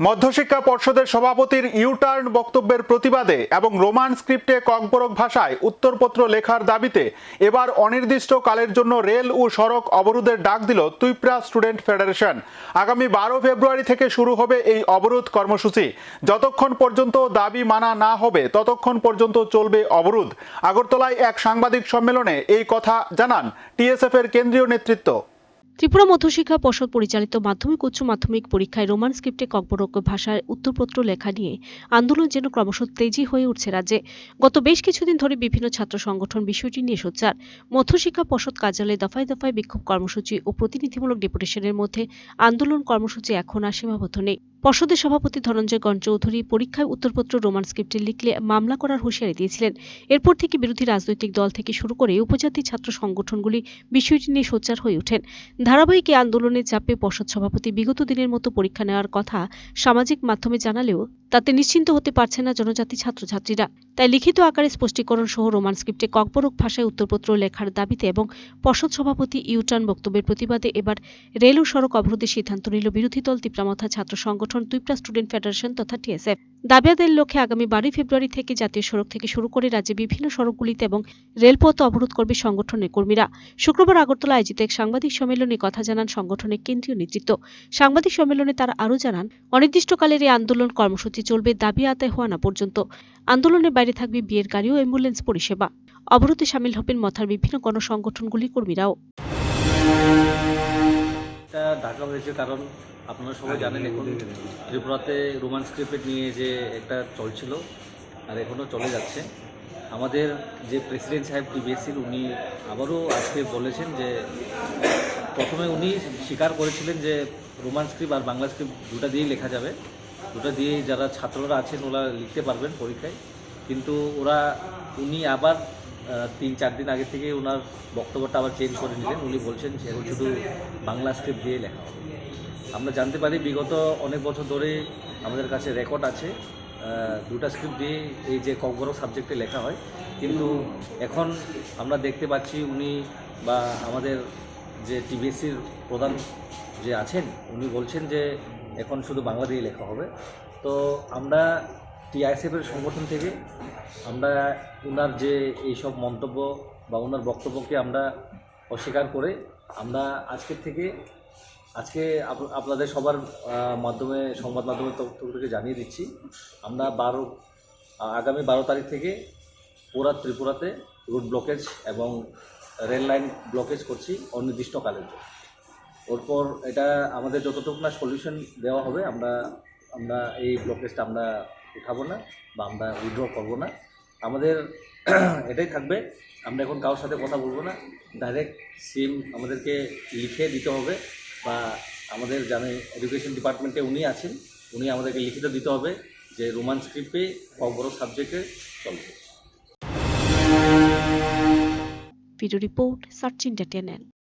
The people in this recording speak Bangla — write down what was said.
মধ্যশিক্ষা পর্ষদের সভাপতির ইউটার্ন বক্তব্যের প্রতিবাদে এবং রোমান স্ক্রিপ্টে ককবরক ভাষায় উত্তরপত্র লেখার দাবিতে এবার অনির্দিষ্ট কালের জন্য রেল ও সড়ক অবরোধের ডাক দিল তুইপ্রা স্টুডেন্ট ফেডারেশন। আগামী বারো ফেব্রুয়ারি থেকে শুরু হবে এই অবরোধ কর্মসূচি। যতক্ষণ পর্যন্ত দাবি মানা না হবে, ততক্ষণ পর্যন্ত চলবে অবরোধ। আগরতলায় এক সাংবাদিক সম্মেলনে এই কথা জানান টিএসএফ এর কেন্দ্রীয় নেতৃত্ব। ত্রিপুরা মধ্যশিক্ষা পর্ষদ পরিচালিত মাধ্যমিক উচ্চ মাধ্যমিক পরীক্ষায় রোমান স্ক্রিপ্টে ককবরক ভাষায় উত্তরপত্র লেখা নিয়ে আন্দোলন যেন ক্রমশ তেজি হয়ে উঠছে রাজ্যে। গত বেশ কিছুদিন ধরে বিভিন্ন ছাত্র সংগঠন বিষয়টি নিয়ে সোচ্চার। মধ্যশিক্ষা পর্ষদ কার্যালয়ে দফায় দফায় বিক্ষোভ কর্মসূচি ও প্রতিনিধিমূলক ডেপুটেশনের মধ্যে আন্দোলন কর্মসূচি এখন আর সীমাবদ্ধ নেই। পর্ষদের সভাপতি ধনঞ্জয় গণ চৌধুরী পরীক্ষায় উত্তরপত্র, রোমান স্ক্রিপ্টে লিখলে মামলা করার হুঁশিয়ারি দিয়েছিলেন। এরপর থেকে বিরোধী রাজনৈতিক দল থেকে শুরু করে উপজাতি ছাত্র সংগঠনগুলি বিষয়টি নিয়ে সোচ্চার হয়ে ওঠেন। ধারাবাহিক এই আন্দোলনের চাপে পর্ষদ সভাপতি বিগত দিনের মতো পরীক্ষা নেওয়ার কথা সামাজিক মাধ্যমে জানালেও তাতে নিশ্চিন্ত হতে পারছে না জনজাতি ছাত্রছাত্রীরা। তাই লিখিত আকারে স্পষ্টীকরণ সহ রোমান স্ক্রিপ্টে ককবরক ভাষায় উত্তরপত্র লেখার দাবিতে এবং পর্ষদ সভাপতি ইউটার্ন বক্তব্যের প্রতিবাদে এবার রেল ও সড়ক অবরোধের সিদ্ধান্ত নিল বিরোধী দল তিপ্রামথা ছাত্র সংগঠন। তুইপ্রা স্টুডেন্ট ফেডারেশন তথা টিএসএফ। দাবি আদায়ের লক্ষ্যে আগামী বারোই ফেব্রুয়ারি থেকে জাতীয় সড়ক থেকে শুরু করে রাজ্যে বিভিন্ন সড়কগুলিতে এবং রেলপথ অবরোধ করবে সংগঠনের কর্মীরা। শুক্রবার আগরতলা আয়োজিত এক সাংবাদিক সম্মেলনে কথা জানান সংগঠনের কেন্দ্রীয় নেতৃত্ব। সাংবাদিক সম্মেলনে তারা আরও জানান, অনির্দিষ্টকালের এই আন্দোলন কর্মসূচি চলবে দাবি আদায় হওয়া না পর্যন্ত। আন্দোলনের বাইরে থাকবে বিয়ের গাড়ি ও অ্যাম্বুলেন্স পরিষেবা। অবরোধে সামিল হবেন মথার বিভিন্ন গণসংগঠনগুলির কর্মীরাও। এটা ঢাকা হয়েছে কারণ আপনারা সবাই জানেন এখন ত্রিপুরাতে রোমান স্ক্রিপ্ট নিয়ে যে একটা চলছিল আর এখনও চলে যাচ্ছে। আমাদের যে প্রেসিডেন্ট সাহেব টিবিএসসির উনি আবারও আজকে বলেছেন যে প্রথমে উনি স্বীকার করেছিলেন যে রোমান স্ক্রিপ্ট আর বাংলা স্ক্রিপ্ট দুটা দিয়েই লেখা যাবে। দুটা দিয়েই যারা ছাত্ররা আছেন ওরা লিখতে পারবেন পরীক্ষায়। কিন্তু ওরা উনি আবার তিন, চার দিন আগে থেকে ওনার বক্তব্যটা আবার চেঞ্জ করে নিলেন। উনি বলছেন যে শুধু বাংলা স্ক্রিপ্ট দিয়ে লেখা আমরা জানতে পারি বিগত অনেক বছর ধরে আমাদের কাছে রেকর্ড আছে। দুটা স্ক্রিপ্ট দিয়ে এই যে ককবরক সাবজেক্টে লেখা হয়। কিন্তু এখন আমরা দেখতে পাচ্ছি উনি বা আমাদের যে টিবিএসসির প্রধান যে আছেন, উনি বলছেন যে এখন শুধু বাংলা দিয়ে লেখা হবে। তো আমরা টিআইএসএফের সংগঠন থেকে আমরা ওনার যে এইসব মন্তব্য বা ওনার বক্তব্যকে আমরা অস্বীকার করে আমরা আজকের থেকে আজকে আপনাদের সবার মাধ্যমে, সংবাদ মাধ্যমের থেকে জানিয়ে দিচ্ছি। আমরা বারো, আগামী বারো তারিখ থেকে পুরা ত্রিপুরাতে রুট ব্লকেজ এবং রেল লাইন ব্লকেজ করছি অনির্দিষ্টকালের জন্য। ওরপর এটা আমাদের যতটুকু না সলিউশন দেওয়া হবে, আমরা আমরা এই ব্লকেজটা আমরা উঠাবো না বা আমরা উইথড্র করব না। আমাদের এটাই থাকবে। আমরা এখন কারোর সাথে কথা বলব না। ডাইরেক্ট সিম আমাদেরকে লিখে দিতে হবে বা আমাদের জানে এডুকেশন ডিপার্টমেন্টে উনি আছেন, উনি আমাদেরকে লিখিত দিতে হবে যে রোমান স্ক্রিপ্টে বড় সাবজেক্টে চলবে ভিডিও রিপোর্ট সার্চ চ্যানেল